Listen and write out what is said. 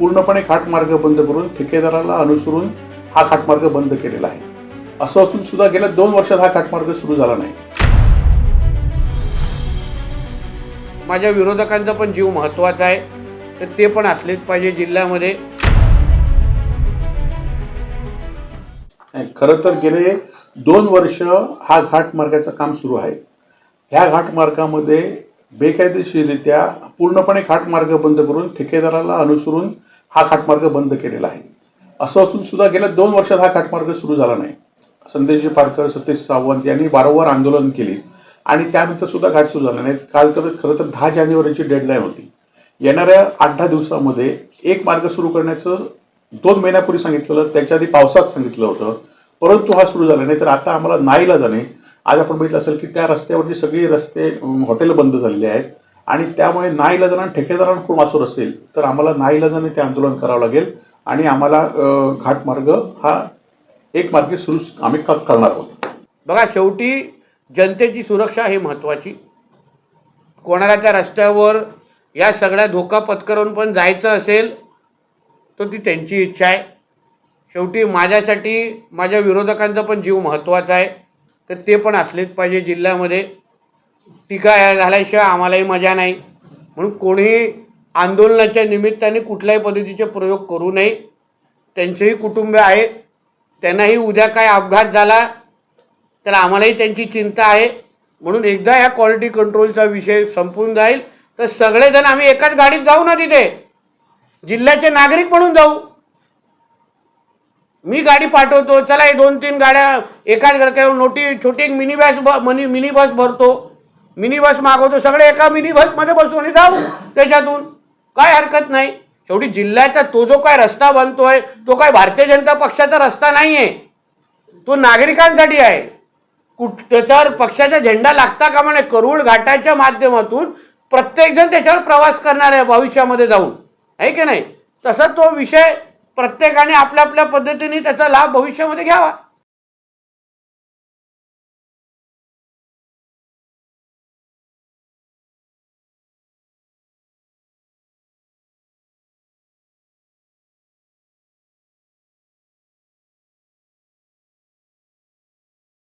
पूर्णपणे घाटमार्ग बंद करून ठेकेदाराला अनुसरून हा घाटमार्ग बंद केलेला आहे. असं असून सुद्धा गेल्या दोन वर्षात हा घाटमार्ग सुरू झाला नाही. माझ्या विरोधकांचा पण जीव महत्त्वाचा आहे. तर ते पण असलेच पाहिजे जिल्ह्यामध्ये. खरं तर गेले दोन वर्ष हा घाटमार्गाचं काम सुरू आहे. ह्या घाटमार्गामध्ये बेकायदेशीररित्या पूर्णपणे घाटमार्ग बंद करून ठेकेदाराला अनुसरून हा घाटमार्ग बंद केलेला आहे. असं असून सुद्धा गेल्या दोन वर्षात हा घाटमार्ग सुरू झाला नाही. संदेशजी पारकर सतीश सावंत यांनी वारंवार आंदोलन केले आणि त्यानंतर सुद्धा घाट सुरू झाला नाही. काल तर खरं तर दहा जानेवारीची डेडलाईन होती. येणाऱ्या आठ दहा दिवसामध्ये एक मार्ग सुरू करण्याचं दोन महिन्यापूर्वी सांगितलेलं त्याच्या आधी पावसात सांगितलं होतं. परंतु हा सुरू झाला नाही तर आता आम्हाला नाईला जाणे आज आपण बघितलं असेल की त्या रस्त्यावरची सगळी रस्ते हॉटेल बंद झालेले आहेत. आणि त्यामुळे नाईला ठेकेदारांकडून ठेकेदारांना असेल तर आम्हाला नाईलाजाने ते आंदोलन करावं लागेल. आणि आम्हाला घाटमार्ग हा एक मार्गी सुरू आम्ही क- करणार आहोत. बघा शेवटी जनतेची सुरक्षा ही महत्त्वाची कोणाला त्या रस्त्यावर या सगळ्या धोका पत्करून पण जायचं असेल तर ती त्यांची इच्छा आहे. शेवटी माझ्यासाठी माझ्या विरोधकांचा पण जीव महत्त्वाचा आहे. तर ते पण असलेच पाहिजे. जिल्ह्यामध्ये टीका झाल्याशिवाय आम्हालाही मजा नाही. म्हणून कोणीही आंदोलनाच्या निमित्ताने कुठल्याही पद्धतीचे प्रयोग करू नये. त्यांचेही कुटुंब आहेत. त्यांनाही उद्या काय अपघात झाला तर आम्हालाही त्यांची चिंता आहे. म्हणून एकदा ह्या क्वालिटी कंट्रोलचा विषय संपून जाईल. तर सगळेजण आम्ही एकाच गाडीत जाऊ ना तिथे. जिल्ह्याचे नागरिक म्हणून जाऊ. मी गाडी पाठवतो चला हे दोन तीन गाड्या एकाच गडक्यावर नोटी छोटी एक mini bus mini mini bus भरतो. मिनी बस मागवतो सगळे एका मिनी बसमध्ये बसू आणि जाऊ त्याच्यातून. काय हरकत नाही. शेवटी जिल्ह्याचा तो जो काय रस्ता बनतोय तो काय भारतीय जनता पक्षाचा रस्ता नाही आहे तो नागरिकांसाठी आहे. कुठ त्याच्यावर पक्षाचा झेंडा लागता का म्हणे करूळ घाटाच्या माध्यमातून प्रत्येकजण त्याच्यावर प्रवास करणार आहे भविष्यामध्ये जाऊन. आहे की नाही? तसा तो विषय प्रत्येकाने आपल्या आपल्या पद्धतीने त्याचा लाभ भविष्यामध्ये घ्यावा.